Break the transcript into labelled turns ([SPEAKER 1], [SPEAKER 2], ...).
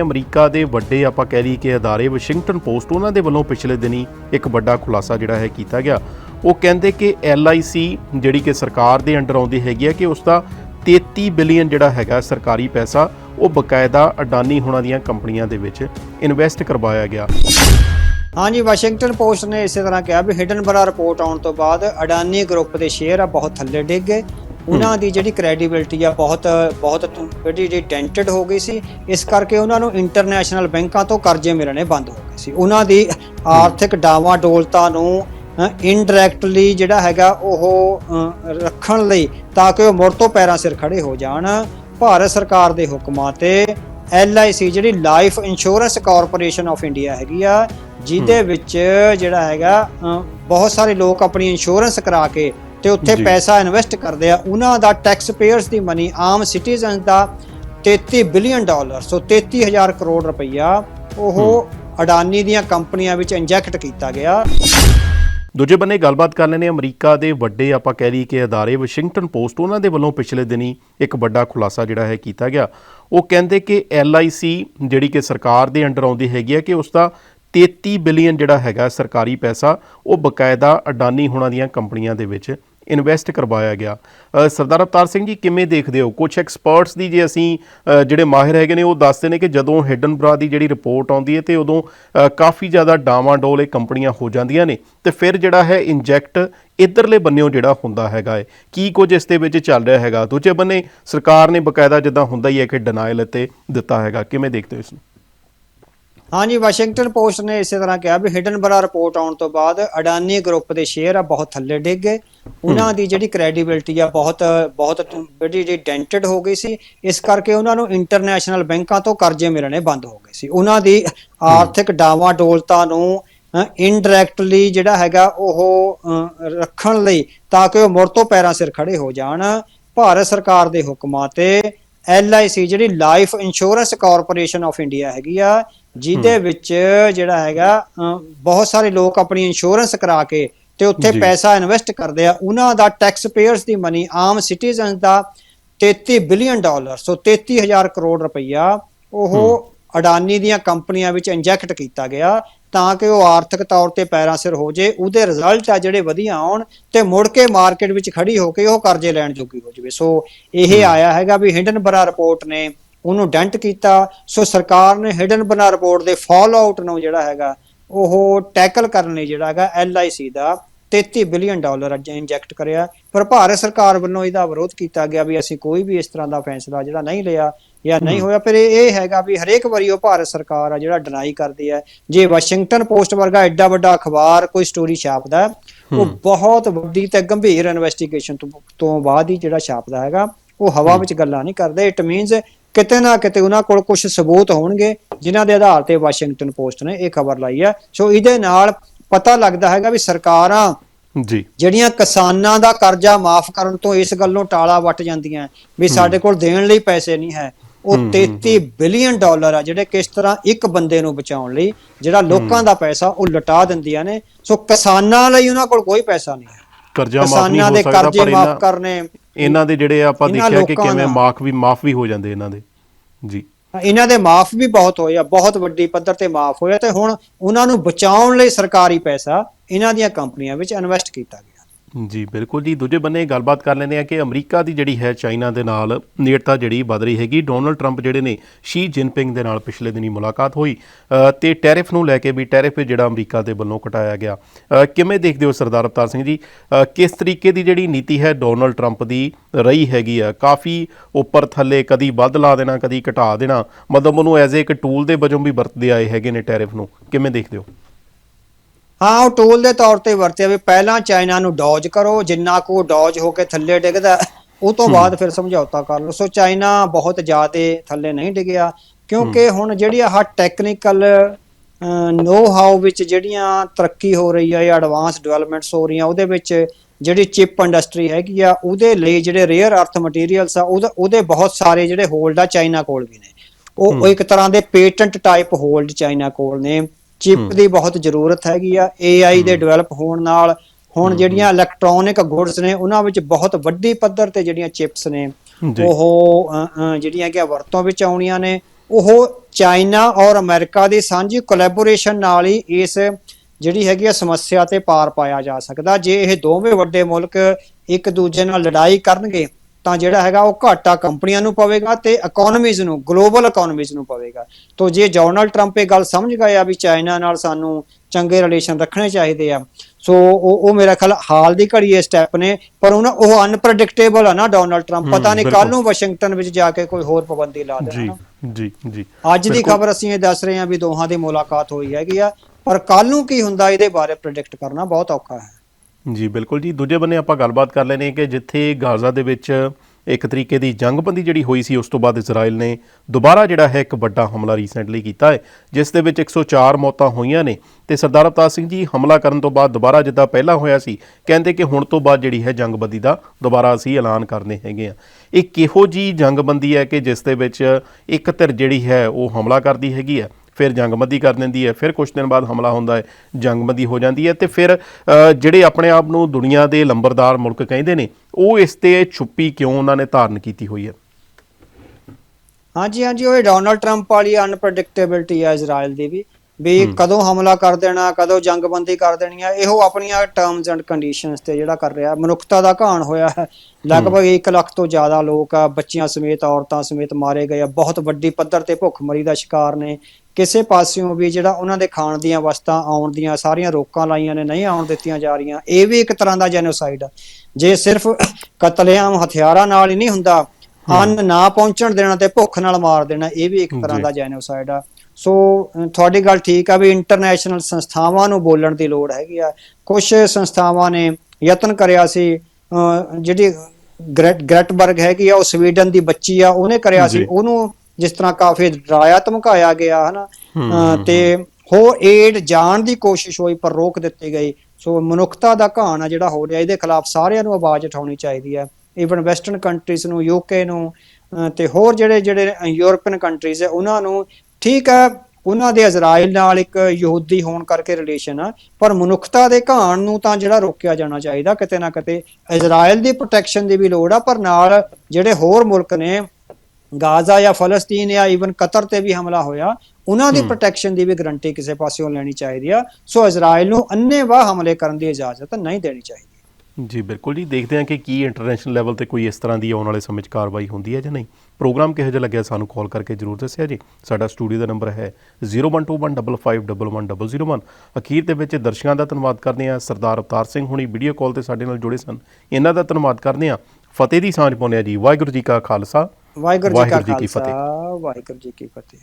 [SPEAKER 1] America ਦੇ ਵੱਡੇ ਆਪਾਂ ਕਹਿ ਲਈਏ ਕਿ ਅਦਾਰੇ ਵਾਸ਼ਿੰਗਟਨ ਪੋਸਟ ਉਹਨਾਂ ਦੇ ਵੱਲੋਂ ਪਿਛਲੇ ਦਿਨੀ ਇੱਕ ਵੱਡਾ ਖੁਲਾਸਾ ਜਿਹੜਾ ਹੈ ਕੀਤਾ ਗਿਆ। ਉਹ ਕਹਿੰਦੇ ਕਿ LIC ਜਿਹੜੀ ਕਿ ਸਰਕਾਰ ਦੇ ਅੰਡਰ ਆਉਂਦੀ ਹੈਗੀ ਹੈ ਕਿ ਉਸ ਦਾ 33 ਬਿਲੀਅਨ ਜਿਹੜਾ ਹੈਗਾ ਸਰਕਾਰੀ ਪੈਸਾ ਉਹ ਬਕਾਇਦਾ ਅਡਾਨੀ ਹੋਣਾ ਦੀਆਂ ਕੰਪਨੀਆਂ ਦੇ ਵਿੱਚ ਇਨਵੈਸਟ ਕਰਵਾਇਆ ਗਿਆ।
[SPEAKER 2] ਹਾਂਜੀ, ਵਾਸ਼ਿੰਗਟਨ ਪੋਸਟ ਨੇ ਇਸੇ ਤਰ੍ਹਾਂ ਕਿਹਾ ਵੀ ਹਿਡਨ ਹਿਡਨਬਰਾ ਰਿਪੋਰਟ ਆਉਣ ਤੋਂ ਬਾਅਦ ਅਡਾਨੀ ਗਰੁੱਪ ਦੇ ਸ਼ੇਅਰ ਆ, ਬਹੁਤ ਥੱਲੇ ਡਿੱਗ ਗਏ। ਉਹਨਾਂ ਦੀ ਜਿਹੜੀ ਕ੍ਰੈਡੀਬਿਲਟੀ ਆ ਬਹੁਤ ਬਹੁਤ ਜਿਹੜੀ ਜਿਹੜੀ ਡੈਂਟਡ ਹੋ ਗਈ ਸੀ ਇਸ ਕਰਕੇ ਉਹਨਾਂ ਨੂੰ ਇੰਟਰਨੈਸ਼ਨਲ ਬੈਂਕਾਂ ਤੋਂ ਕਰਜ਼ੇ ਮਿਲਣੇ ਬੰਦ ਹੋ ਗਏ ਸੀ। ਉਹਨਾਂ ਦੀ ਆਰਥਿਕ ਡਾਵਾਂ ਡੋਲਤਾ ਨੂੰ ਇਨਡਾਇਰੈਕਟਲੀ ਜਿਹੜਾ ਹੈਗਾ ਉਹ ਰੱਖਣ ਲਈ ਤਾਂ ਕਿ ਉਹ ਮੁੜ ਤੋਂ ਪੈਰਾਂ ਸਿਰ ਖੜੇ ਹੋ ਜਾਣ। ਭਾਰਤ ਸਰਕਾਰ ਦੇ ਹੁਕਮਾਂ ਤੇ LIC ਜਿਹੜੀ life insurance corporation of India ਹੈਗੀ ਆ ਜਿਹਦੇ ਵਿੱਚ ਜਿਹੜਾ ਹੈਗਾ ਬਹੁਤ ਸਾਰੇ ਲੋਕ ਆਪਣੀ ਇੰਸ਼ੋਰੈਂਸ ਕਰਾ ਕੇ ਤੇ ਉੱਥੇ। ਪੈਸਾ ਇਨਵੈਸਟ ਕਰਦੇ ਆ। ਉਹਨਾਂ ਦਾ ਟੈਕਸ ਪੇਅਰਸ ਦੀ ਮਨੀ ਆਮ ਸਿਟੀਜ਼ਨਸ ਦਾ 33 ਬਿਲੀਅਨ ਡਾਲਰ ਸੋ 33000 ਕਰੋੜ ਰੁਪਈਆ ਉਹ ਅਡਾਨੀ ਦੀਆਂ ਕੰਪਨੀਆਂ ਵਿੱਚ ਇੰਜੈਕਟ ਕੀਤਾ ਗਿਆ।
[SPEAKER 1] ਦੂਜੇ ਬੰਨੇ ਗੱਲਬਾਤ ਕਰ ਲੈਣੇ ਅਮਰੀਕਾ ਦੇ ਵੱਡੇ ਆਪਾਂ ਕਹਿ ਲਈਏ ਕਿ ਅਦਾਰੇ ਵਾਸ਼ਿੰਗਟਨ ਪੋਸਟ ਉਹਨਾਂ ਦੇ ਵੱਲੋਂ ਪਿਛਲੇ ਦਿਨੀ ਇੱਕ ਵੱਡਾ ਖੁਲਾਸਾ ਜਿਹੜਾ ਹੈ ਕੀਤਾ ਗਿਆ। ਉਹ ਕਹਿੰਦੇ ਕਿ LIC ਜਿਹੜੀ ਕਿ ਸਰਕਾਰ ਦੇ ਅੰਡਰ ਆਉਂਦੀ ਹੈਗੀ ਹੈ ਕਿ ਉਸ ਦਾ 33 ਬਿਲੀਅਨ ਜਿਹੜਾ ਹੈਗਾ ਸਰਕਾਰੀ ਪੈਸਾ ਉਹ ਬਕਾਇਦਾ ਅਡਾਨੀ ਹੋਣਾ ਦੀਆਂ ਕੰਪਨੀਆਂ ਦੇ ਵਿੱਚ ਇਨਵੈਸਟ ਕਰਵਾਇਆ ਗਿਆ। ਸਰਦਾਰ ਅਵਤਾਰ ਸਿੰਘ ਜੀ ਕਿਵੇਂ ਦੇਖਦੇ ਹੋ? ਕੁਝ ਐਕਸਪਰਟਸ ਦੀ ਜੇ ਅਸੀਂ ਜਿਹੜੇ ਮਾਹਿਰ ਹੈਗੇ ਨੇ, ਉਹ ਦੱਸਦੇ ਨੇ ਕਿ ਜਦੋਂ ਹਿਡਨ ਬਰਾ ਦੀ ਜਿਹੜੀ ਰਿਪੋਰਟ ਆਉਂਦੀ ਹੈ ਤੇ ਉਦੋਂ ਕਾਫੀ ਜ਼ਿਆਦਾ ਡਾਵਾਂਡੋਲ ਇਹ ਕੰਪਨੀਆਂ ਹੋ ਜਾਂਦੀਆਂ ਨੇ ਤੇ ਫਿਰ ਜਿਹੜਾ ਹੈ ਇੰਜੈਕਟ ਇਧਰਲੇ ਬੰਨਿਓ ਜਿਹੜਾ ਹੁੰਦਾ ਹੈਗਾ ਹੈ। ਕੀ ਕੁਝ ਇਸ ਦੇ ਵਿੱਚ ਚੱਲ ਰਿਹਾ ਹੈਗਾ? ਦੂਜੇ ਬੰਨੇ ਸਰਕਾਰ ਨੇ ਬਕਾਇਦਾ ਜਿੱਦਾਂ ਹੁੰਦਾ ਹੀ ਹੈ ਕਿ ਡਿਨਾਈਲ ਅਤੇ ਦਿੱਤਾ ਹੈਗਾ। ਕਿਵੇਂ ਦੇਖਦੇ ਹੋ ਇਸ ਨੂੰ?
[SPEAKER 2] ਹਾਂਜੀ ਵਾਸ਼ਿੰਗਟਨ ਪੋਸਟ ਨੇ ਇਸੇ ਤਰ੍ਹਾਂ ਕਿਹਾ ਵੀ ਹਿਡਨਬਰਾ ਰਿਪੋਰਟ ਆਉਣ ਤੋਂ ਬਾਅਦ ਅਡਾਨੀ ਗਰੁੱਪ ਦੇ ਸ਼ੇਅਰ ਆ ਬਹੁਤ ਥੱਲੇ ਡਿੱਗ ਗਏ। ਉਹਨਾਂ ਦੀ ਜਿਹੜੀ ਕ੍ਰੈਡੀਬਿਲਟੀ ਆ ਬਹੁਤ ਬਹੁਤ ਜਿਹੜੀ ਜਿਹੜੀ ਡੈਂਟਡ ਹੋ ਗਈ ਸੀ। ਇਸ ਕਰਕੇ ਉਹਨਾਂ ਨੂੰ ਇੰਟਰਨੈਸ਼ਨਲ ਬੈਂਕਾਂ ਤੋਂ ਕਰਜ਼ੇ ਮਿਲਣੇ ਬੰਦ ਹੋ ਗਏ ਸੀ। ਉਹਨਾਂ ਦੀ ਆਰਥਿਕ ਡਾਵਾਂ ਡੋਲਤਾ ਨੂੰ ਇਨਡਾਇਰੈਕਟਲੀ ਜਿਹੜਾ ਹੈਗਾ ਉਹ ਰੱਖਣ ਲਈ ਤਾਂ ਕਿ ਉਹ ਮੁੜ ਤੋਂ ਪੈਰਾਂ ਸਿਰ ਖੜੇ ਹੋ ਜਾਣ। ਭਾਰਤ ਸਰਕਾਰ ਦੇ ਹੁਕਮਾਂ ਤੇ LIC ਜਿਹੜੀ life insurance corporation of India ਹੈਗੀ ਆ ਜਿਹਦੇ ਵਿੱਚ ਜਿਹੜਾ ਹੈਗਾ ਬਹੁਤ ਸਾਰੇ ਲੋਕ ਆਪਣੀ ਇੰਸ਼ੋਰੈਂਸ ਕਰਾ ਕੇ ਤੇ ਉੱਥੇ। ਪੈਸਾ ਇਨਵੈਸਟ ਕਰਦੇ ਆ। ਉਹਨਾਂ ਦਾ ਟੈਕਸ ਪੇਅਰਸ ਦੀ ਮਨੀ ਆਮ ਸਿਟੀਜ਼ਨਸ ਦਾ 33 ਬਿਲੀਅਨ ਡਾਲਰ ਸੋ 33000 ਕਰੋੜ ਰੁਪਈਆ ਉਹ ਅਡਾਨੀ ਦੀਆਂ ਕੰਪਨੀਆਂ ਵਿੱਚ ਇੰਜੈਕਟ ਕੀਤਾ ਗਿਆ ਤਾਂ ਕਿ ਉਹ ਆਰਥਿਕ ਤੌਰ ਤੇ ਪੈਰਾਂ ਸਿਰ ਹੋ ਜੇ ਉਹਦੇ ਰਿਜ਼ਲਟ ਆ ਜਿਹੜੇ ਵਧੀਆ ਆਉਣ ਤੇ ਮੁੜ ਕੇ ਮਾਰਕੀਟ ਵਿੱਚ ਖੜੀ ਹੋ ਕੇ ਉਹ ਕਰਜ਼ੇ ਲੈਣ ਜੋਗੀ ਹੋ ਜਾਵੇ। ਸੋ ਇਹ ਆਇਆ ਹੈਗਾ ਵੀ ਹਿਡਨਬਰਾ ਰਿਪੋਰਟ ਨੇ ਉਹਨੂੰ ਡੈਂਟ ਕੀਤਾ। ਸੋ ਸਰਕਾਰ ਨੇ ਹਿਡਨਬਰਾ ਰਿਪੋਰਟ ਦੇ ਫਾਲੋ ਆਊਟ ਨੂੰ ਜਿਹੜਾ ਹੈਗਾ ਉਹ ਟੈਕਲ ਕਰਨ ਲਈ ਜਿਹੜਾ ਹੈਗਾ LIC ਦਾ 33 ਬਿਲੀਅਨ ਡਾਲਰ ਅੱਜ ਇੰਜੈਕਟ ਕਰਿਆ। ਪਰ ਭਾਰਤ ਸਰਕਾਰ ਵੱਲੋਂ ਇਹਦਾ ਵਿਰੋਧ ਕੀਤਾ ਗਿਆ ਵੀ ਅਸੀਂ ਕੋਈ ਵੀ ਇਸ ਤਰ੍ਹਾਂ ਦਾ ਫੈਸਲਾ ਜਿਹੜਾ ਨਹੀਂ ਲਿਆ ਜਾਂ ਨਹੀਂ ਹੋਇਆ ਪਰ ਇਹ ਹੈਗਾ ਵੀ ਹਰੇਕ ਵਾਰੀ ਉਹ ਭਾਰਤ ਸਰਕਾਰ ਆ ਜਿਹੜਾ ਡਿਨਾਈ ਕਰਦੀ ਹੈ। ਜੇ ਵਾਸ਼ਿੰਗਟਨ ਪੋਸਟ ਵਰਗਾ ਐਡਾ ਵੱਡਾ ਅਖਬਾਰ ਕੋਈ ਸਟੋਰੀ ਛਾਪਦਾ ਉਹ ਬਹੁਤ ਵੱਡੀ ਤੇ ਗੰਭੀਰ ਇਨਵੈਸਟੀਗੇਸ਼ਨ ਤੋਂ ਤੋਂ ਬਾਅਦ ਹੀ ਜਿਹੜਾ ਛਾਪਦਾ ਹੈਗਾ ਉਹ ਹਵਾ ਵਿੱਚ ਗੱਲਾਂ ਨਹੀਂ ਕਰਦੇ। ਇਟ ਮੀਨਸ ਕਿਤੇ ਨਾ ਕਿਤੇ ਉਹਨਾਂ ਕੋਲ ਕੁਝ ਸਬੂਤ ਹੋਣਗੇ ਜਿਨ੍ਹਾਂ ਦੇ ਆਧਾਰ ਤੇ ਵਾਸ਼ਿੰਗਟਨ ਪੋਸਟ ਨੇ ਇਹ ਖਬਰ ਲਾਈ ਹੈ। ਸੋ ਇਹਦੇ ਨਾਲ ਪਤਾ ਲੱਗਦਾ ਹੈਗਾ ਵੀ ਸਰਕਾਰਾਂ
[SPEAKER 1] ਜੀ।
[SPEAKER 2] ਜਿਹੜੀਆਂ ਕਿਸਾਨਾਂ ਦਾ ਕਰਜ਼ਾ ਮਾਫ ਕਰਨ ਤੋਂ ਇਸ ਗੱਲੋਂ ਟਾਲਾ ਵੱਟ ਜਾਂਦੀਆਂ ਵੀ ਸਾਡੇ ਕੋਲ ਦੇਣ ਲਈ ਪੈਸੇ ਨਹੀਂ ਹੈ। ਉਹ 33 ਬਿਲੀਅਨ ਡਾਲਰ ਆ ਜਿਹੜੇ ਕਿਸ ਤਰ੍ਹਾਂ ਇੱਕ ਬੰਦੇ ਨੂੰ ਬਚਾਉਣ ਲਈ ਜਿਹੜਾ ਲੋਕਾਂ ਦਾ ਪੈਸਾ ਉਹ ਲੁਟਾ ਦਿੰਦੀਆਂ ਨੇ। ਸੋ ਕਿਸਾਨਾਂ ਲਈ ਉਹਨਾਂ ਕੋਲ ਕੋਈ ਪੈਸਾ ਨਹੀਂ ਹੈ।
[SPEAKER 1] ਕਰਜ਼ਾ ਮਾਫ ਨਹੀਂ ਹੋ
[SPEAKER 2] ਦੇ
[SPEAKER 1] ਸਕਦਾ
[SPEAKER 2] ਕਰਜ਼ੇ
[SPEAKER 1] ਪਰ
[SPEAKER 2] ਮਾਫ
[SPEAKER 1] ਇਹਨਾਂ
[SPEAKER 2] ਕਰਨੇ
[SPEAKER 1] ਇਹਨਾਂ ਦੇ ਜਿਹੜੇ ਆਪਾਂ ਦੇਖਿਆ ਕਿ ਕਿਵੇਂ ਮਾਫ ਵੀ ਮਾਫ ਵੀ ਹੋ ਜਾਂਦੇ ਇਹਨਾਂ ਦੇ। ਜੀ।
[SPEAKER 2] ਇਹਨਾਂ ਦੇ ਮਾਫ ਵੀ ਬਹੁਤ ਹੋਏ ਆ, ਬਹੁਤ ਵੱਡੀ ਪੱਧਰ ਤੇ ਮਾਫ ਹੋਇਆ ਤੇ ਹੁਣ ਉਹਨਾਂ ਨੂੰ ਬਚਾਉਣ ਲਈ ਸਰਕਾਰੀ ਪੈਸਾ ਇਹਨਾਂ ਦੀਆਂ ਕੰਪਨੀਆਂ ਵਿੱਚ ਇਨਵੈਸਟ ਕੀਤਾ ਗਿਆ।
[SPEAKER 1] ਜੀ ਬਿਲਕੁਲ ਜੀ। ਦੂਜੇ ਬੰਨੇ ਗੱਲਬਾਤ ਕਰ ਲੈਂਦੇ ਆ ਕਿ ਅਮਰੀਕਾ ਦੀ ਜਿਹੜੀ ਹੈ ਚਾਈਨਾ ਦੇ ਨਾਲ ਨੇੜਤਾ ਜਿਹੜੀ ਵੱਧ ਰਹੀ ਹੈਗੀ। ਡੋਨਲਡ ਟਰੰਪ ਜਿਹੜੇ ਨੇ ਸ਼ੀ ਜਿਨਪਿੰਗ ਦੇ ਨਾਲ ਪਿਛਲੇ ਦਿਨੀ ਮੁਲਾਕਾਤ ਹੋਈ। ਅ, ਤੇ ਟੈਰਿਫ ਨੂੰ ਲੈ ਕੇ ਵੀ ਟੈਰਿਫ ਜਿਹੜਾ ਅਮਰੀਕਾ ਦੇ ਵੱਲੋਂ ਘਟਾਇਆ ਗਿਆ। ਕਿਵੇਂ ਦੇਖਦੇ ਹੋ ਸਰਦਾਰ ਅਵਤਾਰ ਸਿੰਘ ਜੀ? ਕਿਸ ਤਰੀਕੇ ਦੀ ਜਿਹੜੀ ਨੀਤੀ ਹੈ ਡੋਨਲਡ ਟਰੰਪ ਦੀ ਰਹੀ ਹੈਗੀ ਆ? ਕਾਫੀ ਉੱਪਰ ਥੱਲੇ ਕਦੀ ਵੱਧ ਲਾ ਦੇਣਾ ਕਦੀ ਘਟਾ ਦੇਣਾ। ਮਤਲਬ ਉਹਨੂੰ ਐਜ਼ ਇੱਕ ਟੂਲ ਦੇ ਵਜੋਂ ਵੀ ਵਰਤਦੇ ਆਏ ਹੈਗੇ ਨੇ ਟੈਰਿਫ ਨੂੰ। ਕਿਵੇਂ ਦੇਖਦੇ ਹੋ?
[SPEAKER 2] ਹਾਂ ਉਹ ਟੂਲ ਦੇ ਤੌਰ ਤੇ ਵਰਤਿਆ ਵੀ ਪਹਿਲਾਂ ਚਾਈਨਾ ਨੂੰ ਡੌਜ ਕਰੋ ਜਿੰਨਾ ਕੋ ਡੌਜ ਹੋ ਕੇ ਥੱਲੇ ਡਿੱਗਦਾ ਉਹ ਤੋਂ ਬਾਅਦ ਫਿਰ ਸਮਝੌਤਾ ਕਰ ਲਓ। ਸੋ ਚਾਈਨਾ ਬਹੁਤ ਜ਼ਿਆਦਾ ਥੱਲੇ ਨਹੀਂ ਡਿੱਗਿਆ ਕਿਉਂਕਿ ਹੁਣ ਜਿਹੜੀ ਆਹ ਟੈਕਨੀਕਲ ਨੋ ਹਾਊ ਵਿੱਚ ਜਿਹੜੀਆਂ ਤਰੱਕੀ ਹੋ ਰਹੀ ਹੈ ਜਾਂ ਐਡਵਾਂਸ ਡਿਵੈਲਪਮੈਂਟਸ ਹੋ ਰਹੀਆਂ ਉਹਦੇ ਵਿੱਚ ਜਿਹੜੀ ਚਿਪ ਇੰਡਸਟਰੀ ਹੈਗੀ ਆ ਉਹਦੇ ਲਈ ਜਿਹੜੇ ਰੇਅਰ ਅਰਥ ਮਟੀਰੀਅਲਸ ਆ ਉਹਦਾ- ਉਹਦੇ ਬਹੁਤ ਸਾਰੇ ਜਿਹੜੇ ਹੋਲਡ ਆ ਚਾਈਨਾ ਕੋਲ ਵੀ ਨੇ। ਉਹ ਇੱਕ ਤਰ੍ਹਾਂ ਦੇ ਪੇਟੈਂਟ ਟਾਈਪ ਹੋਲਡ ਚਾਈਨਾ ਕੋਲ ਨੇ। ਚਿਪ ਦੀ ਬਹੁਤ ਜ਼ਰੂਰਤ ਹੈਗੀ ਆ AI ਦੇ ਡਿਵੈਲਪ ਹੋਣ ਨਾਲ ਹੁਣ ਜਿਹੜੀਆਂ ਇਲੈਕਟ੍ਰੋਨਿਕ ਗੁੱਡਸ ਨੇ ਉਹਨਾਂ ਵਿੱਚ ਬਹੁਤ ਵੱਡੀ ਪੱਧਰ ਤੇ ਜਿਹੜੀਆਂ ਚਿਪਸ ਨੇ। ਉਹ ਜਿਹੜੀਆਂ ਕਿ ਵਰਤੋਂ ਵਿੱਚ ਆਉਣੀਆਂ ਨੇ ਉਹ ਚਾਈਨਾ ਔਰ ਅਮਰੀਕਾ ਦੀ ਸਾਂਝੀ ਕੋਲੈਬੋਰੇਸ਼ਨ ਨਾਲ ਹੀ ਇਸ ਜਿਹੜੀ ਹੈਗੀ ਆ ਸਮੱਸਿਆ ਤੇ ਪਾਰ ਪਾਇਆ ਜਾ ਸਕਦਾ। ਜੇ ਇਹ ਦੋਵੇਂ ਵੱਡੇ ਮੁਲਕ ਇੱਕ ਦੂਜੇ ਨਾਲ ਲੜਾਈ ਕਰਨਗੇ ਤਾਂ ਜਿਹੜਾ ਹੈਗਾ ਉਹ ਘਾਟਾ ਕੰਪਨੀਆਂ ਨੂੰ ਪਵੇਗਾ ਤੇ ਇਕਨੋਮੀਜ਼ ਨੂੰ ਗਲੋਬਲ ਇਕਨੋਮੀਜ਼ ਨੂੰ ਪਵੇਗਾ ਤੋਂ ਜੇ ਡੋਨਲਡ ਟਰੰਪ ਇਹ ਗੱਲ ਸਮਝ ਗਏ ਆ ਵੀ ਚਾਈਨਾ ਨਾਲ ਸਾਨੂੰ ਚੰਗੇ ਰਿਲੇਸ਼ਨ ਰੱਖਣੇ ਚਾਹੀਦੇ ਆ ਸੋ ਉਹ ਉਹ ਮੇਰਾ ਖਿਆਲ ਹਾਲ ਦੀ ਘੜੀ ਇਹ ਸਟੈਪ ਨੇ ਪਰ ਉਹਨਾਂ ਉਹ ਅਨਪ੍ਰੈਡਿਕਟੇਬਲ ਆ ਨਾ ਡੋਨਲਡ ਟਰੰਪ ਪਤਾ ਨਹੀਂ ਕੱਲ। ਨੂੰ ਵਾਸ਼ਿੰਗਟਨ ਵਿੱਚ ਜਾ ਕੇ ਕੋਈ ਹੋਰ ਪਾਬੰਦੀ ਲਾ ਦੇਣਾ
[SPEAKER 1] ਜੀ
[SPEAKER 2] ਨਾ।
[SPEAKER 1] ਜੀ ਜੀ
[SPEAKER 2] ਅੱਜ ਦੀ। ਖਬਰ ਅਸੀਂ ਇਹ ਦੱਸ ਰਹੇ ਹਾਂ ਵੀ ਦੋਹਾਂ ਦੀ ਮੁਲਾਕਾਤ ਹੋਈ ਹੈਗੀ ਆ ਪਰ ਕੱਲ ਨੂੰ ਕੀ ਹੁੰਦਾ ਇਹਦੇ ਬਾਰੇ ਪ੍ਰੈਡਿਕਟ ਕਰਨਾ ਬਹੁਤ ਔਖਾ ਹੈ
[SPEAKER 1] ਜੀ, ਬਿਲਕੁਲ ਜੀ। ਦੂਜੇ ਬੰਨੇ ਆਪਾਂ ਗੱਲਬਾਤ ਕਰ ਲੈਨੇ ਕਿ ਜਿੱਥੇ ਗਾਜ਼ਾ ਦੇ ਵਿੱਚ ਇੱਕ ਤਰੀਕੇ ਦੀ ਜੰਗਬੰਦੀ ਜਿਹੜੀ ਹੋਈ ਸੀ, ਉਸ ਤੋਂ ਬਾਅਦ ਇਜ਼ਰਾਈਲ ਨੇ ਦੁਬਾਰਾ ਜਿਹੜਾ ਹੈ ਇੱਕ ਵੱਡਾ ਹਮਲਾ ਰੀਸੈਂਟਲੀ ਕੀਤਾ ਹੈ, ਜਿਸ ਦੇ ਵਿੱਚ 104 ਮੌਤਾਂ ਹੋਈਆਂ ਨੇ। ਤੇ ਸਰਦਾਰ ਅਵਤਾਰ ਸਿੰਘ ਜੀ, ਹਮਲਾ ਕਰਨ ਤੋਂ ਬਾਅਦ ਦੁਬਾਰਾ ਜਿੱਦਾਂ ਪਹਿਲਾਂ ਹੋਇਆ ਸੀ, ਕਹਿੰਦੇ ਕਿ ਹੁਣ ਤੋਂ ਬਾਅਦ ਜਿਹੜੀ ਹੈ ਜੰਗਬੰਦੀ ਦਾ ਦੁਬਾਰਾ ਅਸੀਂ ਐਲਾਨ ਕਰਨੇ ਹੈਗੇ ਆ ਇਹ ਕਿਹੋ ਜੀ ਜੰਗਬੰਦੀ ਹੈ ਕਿ ਜਿਸ ਦੇ ਵਿੱਚ ਇੱਕ ਧਿਰ ਜਿਹੜੀ ਹੈ ਉਹ ਹਮਲਾ ਕਰਦੀ ਹੈਗੀ ਹੈ? ਫਿਰ ਜੰਗਬੰਦੀ ਕਰ ਦਿੰਦੀ ਹੈ, ਫਿਰ ਕੁਝ ਦਿਨ ਬਾਅਦ ਹਮਲਾ ਹੁੰਦਾ ਹੈ, ਜੰਗਬੰਦੀ ਹੋ ਜਾਂਦੀ ਹੈ ਤੇ ਫਿਰ ਜਿਹੜੇ ਆਪਣੇ ਆਪ ਨੂੰ ਦੁਨੀਆ ਦੇ ਲੰਬਰਦਾਰ ਮੁਲਕ ਕਹਿੰਦੇ ਨੇ, ਉਹ ਇਸ ਤੇ ਛੁੱਪੀ ਕਿਉਂ ਉਹਨਾਂ ਨੇ ਧਾਰਨ ਕੀਤੀ ਹੋਈ ਹੈ?
[SPEAKER 2] ਹਾਂਜੀ ਹਾਂਜੀ, ਉਹ ਡੋਨਲਡ ਟਰੰਪ ਵਾਲੀ ਅਨਪ੍ਰੈਡਿਕਟੇਬਿਲਟੀ ਹੈ ਇਜ਼ਰਾਈਲ ਦੀ ਵੀ। ਵੀ ਕਦੋਂ ਹਮਲਾ ਕਰ ਦੇਣਾ ਕਦੋਂ ਜੰਗਬੰਦੀ ਕਰ ਦੇਣੀ ਆ ਇਹੋ ਆਪਣੀਆਂ ਟਰਮਸ ਐਂਡ ਕੰਡੀਸ਼ਨਸ ਤੇ ਜਿਹੜਾ ਕਰ ਰਿਹਾ। ਮਨੁੱਖਤਾ ਦਾ ਘਾਣ ਹੋਇਆ ਹੈ। ਲਗਭਗ 1 ਲੱਖ ਤੋਂ ਜ਼ਿਆਦਾ ਲੋਕ ਆ ਬੱਚੀਆਂ ਸਮੇਤ ਔਰਤਾਂ ਸਮੇਤ ਮਾਰੇ ਗਏ ਆ। ਬਹੁਤ ਵੱਡੀ ਪੱਧਰ ਤੇ ਭੁੱਖਮਰੀ ਦਾ ਸ਼ਿਕਾਰ ਨੇ। ਕਿਸੇ ਪਾਸਿਓਂ ਵੀ ਜਿਹੜਾ ਉਹਨਾਂ ਦੇ ਖਾਣ ਦੀਆਂ ਵਸਤਾਂ ਆਉਣ ਦੀਆਂ ਸਾਰੀਆਂ ਰੋਕਾਂ ਲਾਈਆਂ ਨੇ ਨਹੀਂ ਆਉਣ ਦਿੱਤੀਆਂ ਜਾ ਰਹੀਆਂ ਇਹ ਵੀ ਇੱਕ ਤਰ੍ਹਾਂ ਦਾ ਜੈਨੋਸਾਈਡ ਆ। ਜੇ ਸਿਰਫ ਕਤਲੇਆਮ ਹਥਿਆਰਾਂ ਨਾਲ ਹੀ ਨਹੀਂ ਹੁੰਦਾ ਅੰਨ ਨਾ ਪਹੁੰਚਣ ਦੇਣਾ ਤੇ ਭੁੱਖ ਨਾਲ ਮਾਰ ਦੇਣਾ ਇਹ ਵੀ ਇੱਕ ਤਰ੍ਹਾਂ। ਦਾ ਜੈਨੋਸਾਈਡ ਆ। ਸੋ ਤੁਹਾਡੀ ਗੱਲ ਠੀਕ ਆ ਵੀ ਇੰਟਰਨੈਸ਼ਨਲ ਸੰਸਥਾਵਾਂ ਨੂੰ ਬੋਲਣ ਦੀ ਲੋੜ ਹੈਗੀ ਆ। ਕੁਝ ਸੰਸਥਾਵਾਂ ਨੇ ਯਤਨ ਕਰਿਆ ਸੀ ਜਿਹੜੀ ਗ੍ਰੈਟ ਗ੍ਰੈਟਬਰਗ ਹੈਗੀ ਆ ਉਹ ਸਵੀਡਨ ਦੀ ਬੱਚੀ ਆ ਉਹਨੇ ਕਰਿਆ। ਸੀ। ਉਹਨੂੰ ਜਿਸ ਤਰ੍ਹਾਂ ਕਾਫੀ ਡਰਾਇਆ ਧਮਕਾਇਆ ਗਿਆ ਹਨਾ? ਤੇ ਹੋ। ਏਡ ਜਾਣ ਦੀ ਕੋਸ਼ਿਸ਼ ਹੋਈ ਪਰ ਰੋਕ ਦਿੱਤੀ ਗਈ। ਸੋ ਮਨੁੱਖਤਾ ਦਾ ਘਾਣ ਆ ਜਿਹੜਾ ਹੋ ਰਿਹਾ ਇਹਦੇ ਖਿਲਾਫ ਸਾਰਿਆਂ ਨੂੰ ਆਵਾਜ਼ ਉਠਾਉਣੀ ਚਾਹੀਦੀ ਹੈ ਇਵਨ ਵੈਸਟਰਨ ਕੰਟਰੀਜ਼ ਨੂੰ ਯੂਕੇ ਨੂੰ ਤੇ ਹੋਰ ਜਿਹੜੇ ਜਿਹੜੇ ਯੂਰਪੀਅਨ ਕੰਟਰੀਜ਼ ਹੈ ਉਹਨਾਂ ਨੂੰ ਠੀਕ ਹੈ ਉਹਨਾਂ ਦੇ ਇਜ਼ਰਾਈਲ ਨਾਲ ਇੱਕ ਯਹੂਦੀ ਹੋਣ ਕਰਕੇ ਰਿਲੇਸ਼ਨ ਆ ਪਰ ਮਨੁੱਖਤਾ ਦੇ ਘਾਣ ਨੂੰ ਤਾਂ ਜਿਹੜਾ ਰੋਕਿਆ ਜਾਣਾ ਚਾਹੀਦਾ ਕਿਤੇ ਨਾ ਕਿਤੇ ਇਜ਼ਰਾਈਲ ਦੀ ਪ੍ਰੋਟੈਕਸ਼ਨ ਦੀ ਵੀ ਲੋੜ ਆ ਪਰ ਨਾਲ ਜਿਹੜੇ ਹੋਰ ਮੁਲਕ ਨੇ ਗਾਜ਼ਾ ਜਾਂ ਫਲਸਤੀਨ ਜਾਂ ਇਵਨ ਕਤਰ ਤੇ ਵੀ ਹਮਲਾ ਹੋਇਆ ਉਹਨਾਂ ਦੀ ਪ੍ਰੋਟੈਕਸ਼ਨ ਦੀ ਵੀ ਗਰੰਟੀ ਕਿਸੇ ਪਾਸਿਓਂ ਲੈਣੀ ਚਾਹੀਦੀ ਆ। ਸੋ ਇਜ਼ਰਾਈਲ ਨੂੰ ਅੰਨ੍ਹੇਵਾਹ ਹਮਲੇ ਕਰਨ ਦੀ ਇਜਾਜ਼ਤ ਨਹੀਂ ਦੇਣੀ ਚਾਹੀਦੀ।
[SPEAKER 1] ਜੀ ਬਿਲਕੁਲ ਜੀ। ਦੇਖਦੇ ਹਾਂ ਕਿ ਕੀ ਇੰਟਰਨੈਸ਼ਨਲ ਲੈਵਲ ਤੇ ਕੋਈ ਇਸ ਤਰ੍ਹਾਂ ਦੀ ਆਉਣ ਵਾਲੇ ਸਮੇਂ 'ਚ ਕਾਰਵਾਈ ਹੁੰਦੀ ਹੈ ਜਾਂ ਨਹੀਂ। ਪ੍ਰੋਗਰਾਮ ਕਿਹੋ ਜਿਹਾ ਲੱਗਿਆ ਸਾਨੂੰ ਕਾਲ ਕਰਕੇ ਜਰੂਰ ਦੱਸਿਆ ਜੀ। ਸਾਡਾ ਸਟੂਡੀਓ ਦਾ ਨੰਬਰ ਹੈ 0121551101 ਅਖੀਰ ਦੇ ਵਿੱਚ ਦਰਸ਼ਕਾਂ ਦਾ ਧੰਨਵਾਦ ਕਰਦੇ ਹਾਂ। ਸਰਦਾਰ ਅਵਤਾਰ ਸਿੰਘ ਹੁਣੀ ਵੀਡੀਓ ਕਾਲ ਤੇ ਸਾਡੇ ਨਾਲ ਜੁੜੇ ਸਨ। ਇਹਨਾਂ ਦਾ ਧੰਨਵਾਦ ਕਰਦੇ ਹਾਂ। ਫਤਿਹ ਦੀ ਸਾਂਝ ਪਾਉਂਦੇ ਹਾਂ ਜੀ। ਵਾਹਿਗੁਰੂ ਜੀ ਕਾ ਖਾਲਸਾ। ਵਾਹਿਗੁਰੂ ਜੀ ਕਾ ਫਤਿਹ।
[SPEAKER 2] ਖਾਲਸਾ। ਵਾਹਿਗੁਰੂ ਜੀ ਕੀ ਫਤਿਹ।